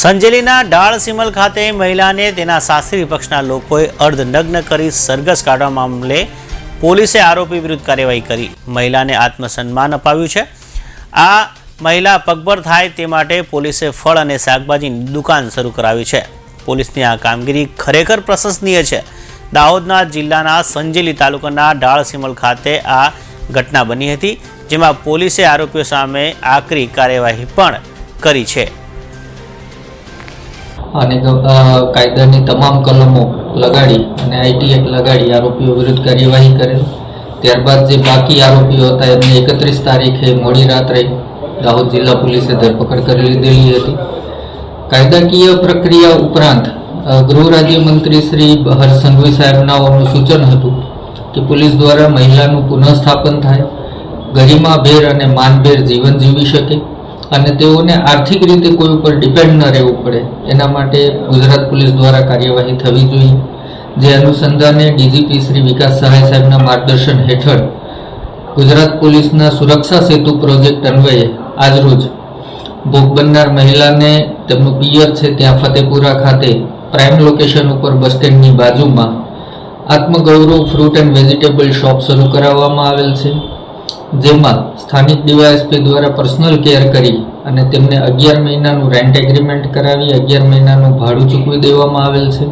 સંજેલીના ડાળ સિમલ ખાતે મહિલાને તેના સાસરી પક્ષના લોકોએ અર્ધનગ્ન કરી સરઘસ કાઢવા મામલે પોલીસે આરોપી વિરુદ્ધ કાર્યવાહી કરી. મહિલાને આત્મસન્માન અપાવ્યું છે. આ મહિલા પગભર થાય તે માટે પોલીસે ફળ અને શાકભાજીની દુકાન શરૂ કરાવી છે. પોલીસની આ કામગીરી ખરેખર પ્રશંસનીય છે. દાહોદના જિલ્લાના સંજેલી તાલુકાના ડાળ સિમલ ખાતે આ ઘટના બની હતી, જેમાં પોલીસે આરોપીઓ સામે આકરી કાર્યવાહી પણ કરી છે. અને કાયદાની તમામ કલમો લગાડી અને આઈટી એક્ટ લગાડી આરોપીઓ વિરુદ્ધ કાર્યવાહી કરેલ. ત્યારબાદ જે બાકી આરોપીઓ હતા, એમને એકત્રીસ તારીખે મોડી રાત્રે દાહોદ જિલ્લા પોલીસે ધરપકડ કરી લીધેલી હતી. કાયદાકીય પ્રક્રિયા ઉપરાંત ગૃહ રાજ્યમંત્રી શ્રી હર્ષ સંઘવી સાહેબનાઓનું સૂચન હતું કે પોલીસ દ્વારા મહિલાનું પુનઃસ્થાપન થાય, ગરિમાભેર અને માનભેર જીવન જીવી શકે. અને તેઓને આર્થિક રીતે કોઈ ઉપર ડિપેન્ડ ન રહેવું પડે. એના માટે ગુજરાત પોલીસ દ્વારા કાર્યવાહી થવી જોઈએ. જે અનુસંધાને ડીજીપી શ્રી વિકાસ સહાય સાહેબના માર્ગદર્શન હેઠળ ગુજરાત પોલીસના સુરક્ષા સેતુ પ્રોજેક્ટ અન્વયે આજરોજ ભોગ બનનાર મહિલાને તેમનું પિયર છે ત્યાં ફતેપુરા ખાતે પ્રાઇમ લોકેશન ઉપર બસ સ્ટેન્ડની બાજુમાં Atmagaurav fruit and vegetable shop શરૂ કરાવવામાં આવેલ છે. જેમાં સ્થાનિક ડીવાયએસપી દ્વારા પર્સનલ કેર કરી અને તેમને અગિયાર મહિનાનું રેન્ટ એગ્રીમેન્ટ કરાવી, અગિયાર મહિનાનું ભાડું ચૂકવી દેવામાં આવેલ છે.